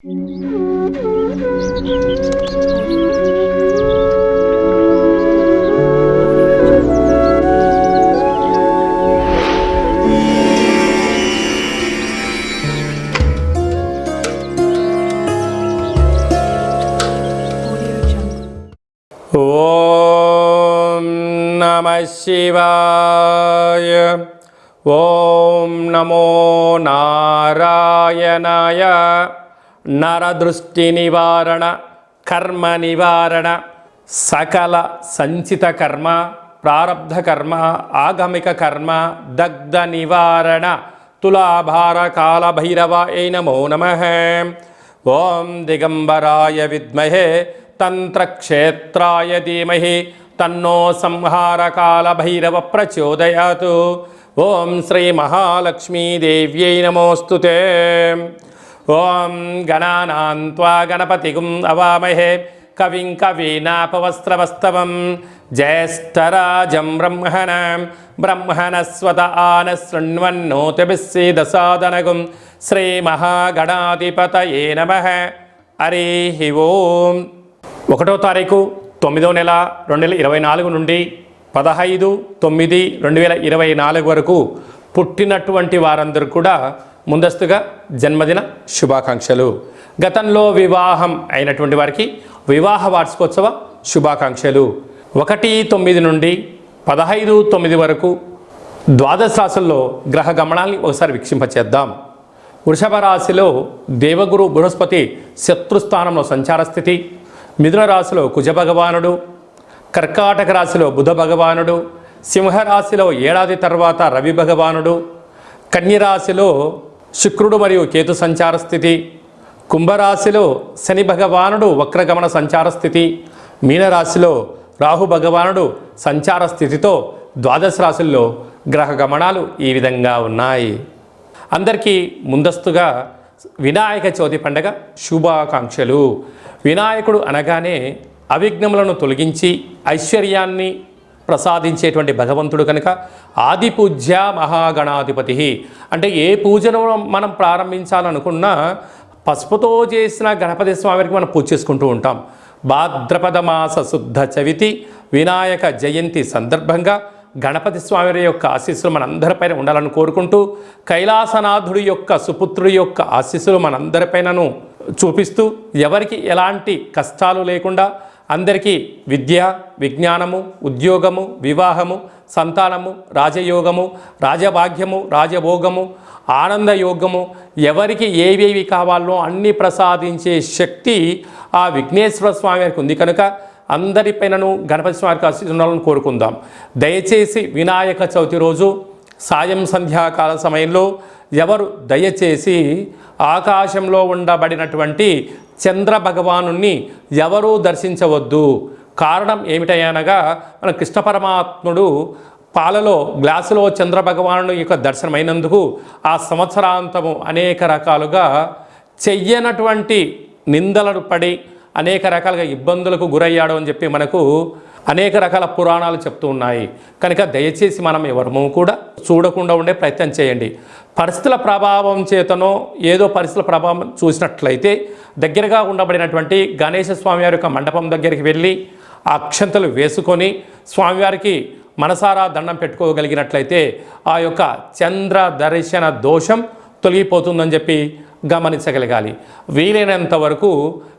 ఓం నమ శివాయ ఓం నమో నారాయణాయ నరదృష్టి నివారణ కర్మ నివారణ సకల సంచిత కర్మ ప్రారబ్ధ కర్మ ఆగమిక కర్మ దగ్ధ నివారణ తులాభార కాళభైరవాయ నమో నమ. ఓం దిగంబరాయ విద్మహే తంత్రక్షేత్రాయ ధీమహి తన్నో సంహార కాళభైరవ ప్రచోదయాతు. ఓం శ్రీ మహాలక్ష్మీదేవ్యై నమోస్తుతే. ఓం గణానాం త్వా గణపతిగుం అవామహే. కవిం కవీనాపవస్త్రవస్తవం. జ్యేష్ఠరాజం బ్రహ్మణం. బ్రహ్మణస్వత ఆన శృణ్వన్నోతిభిస్సీదసాదనగుం శ్రీమహాగణాధిపతయే నమ. హరి ఓం. ఒకటో తారీఖు తొమ్మిదో నెల రెండు వేల ఇరవై నాలుగు నుండి పదహైదు తొమ్మిది రెండు వేల ఇరవై నాలుగు వరకు పుట్టినటువంటి వారందరూ కూడా ముందస్తుగా జన్మదిన శుభాకాంక్షలు. గతంలో వివాహం అయినటువంటి వారికి వివాహ వార్షికోత్సవ శుభాకాంక్షలు. ఒకటి తొమ్మిది నుండి పదహైదు తొమ్మిది వరకు ద్వాదశ రాశుల్లో గ్రహ గమనాల్ని ఒకసారి వీక్షింపచేద్దాం. వృషభ రాశిలో దేవగురు బృహస్పతి శత్రుస్థానంలో సంచార స్థితి. మిథున రాశిలో కుజ భగవానుడు. కర్కాటక రాశిలో బుధ భగవానుడు. సింహరాశిలో ఏడాది తర్వాత రవి భగవానుడు. కన్యరాశిలో శుక్రుడు మరియు కేతు సంచార స్థితి. కుంభరాశిలో శని భగవానుడు వక్రగమన సంచార స్థితి. మీనరాశిలో రాహు భగవానుడు సంచార స్థితితో ద్వాదశ రాశుల్లో గ్రహ గమనాలు ఈ విధంగా ఉన్నాయి. అందరికీ ముందస్తుగా వినాయక చవితి పండగ శుభాకాంక్షలు. వినాయకుడు అనగానే అవిఘ్నములను తొలగించి ఐశ్వర్యాన్ని ప్రసాదించేటువంటి భగవంతుడు కనుక ఆది పూజ్య మహాగణాధిపతి. అంటే ఏ పూజను మనం ప్రారంభించాలనుకున్నా పసుపుతో చేసిన గణపతి స్వామికి మనం పూజ చేసుకుంటూ ఉంటాం. భాద్రపద మాస శుద్ధ చవితి వినాయక జయంతి సందర్భంగా గణపతి స్వామి యొక్క ఆశీస్సులు మనందరిపైన ఉండాలని కోరుకుంటూ కైలాసనాథుడి యొక్క సుపుత్రుడి యొక్క ఆశీస్సులు మనందరిపైనను చూపిస్తూ ఎవరికి ఎలాంటి కష్టాలు లేకుండా అందరికీ విద్య విజ్ఞానము ఉద్యోగము వివాహము సంతానము రాజయోగము రాజభాగ్యము రాజభోగము ఆనందయోగము ఎవరికి ఏవేవి కావాలో అన్ని ప్రసాదించే శక్తి ఆ విఘ్నేశ్వర స్వామి వారికి ఉంది. కనుక అందరిపైనను గణపతి స్వామికి ఆశీర్వాదాలను కోరుకుందాం. దయచేసి వినాయక చవితి రోజు సాయం సంధ్యాకాల సమయంలో ఎవరు దయచేసి ఆకాశంలో ఉండబడినటువంటి చంద్ర భగవాను ఎవరూ దర్శించవద్దు. కారణం ఏమిటనగా మన కృష్ణ పరమాత్ముడు పాలలో గ్లాసులో చంద్ర భగవాను యొక్క దర్శనమైనందుకు ఆ సంవత్సరాంతము అనేక రకాలుగా చెయ్యనటువంటి నిందలను పడి అనేక రకాలుగా ఇబ్బందులకు గురయ్యాడు అని చెప్పి మనకు అనేక రకాల పురాణాలు చెప్తూ ఉన్నాయి. కనుక దయచేసి మనం ఎవరము కూడా చూడకుండా ఉండే ప్రయత్నం చేయండి. పరిస్థితుల ప్రభావం చేతనో ఏదో పరిస్థితుల ప్రభావం చూసినట్లయితే దగ్గరగా ఉండబడినటువంటి గణేశ స్వామివారి యొక్క మండపం దగ్గరికి వెళ్ళి అక్షంతలు వేసుకొని స్వామివారికి మనసారా దండం పెట్టుకోగలిగినట్లయితే ఆ యొక్క చంద్ర దర్శన దోషం తొలగిపోతుందని చెప్పి గమనించగలగాలి. వీలైనంత వరకు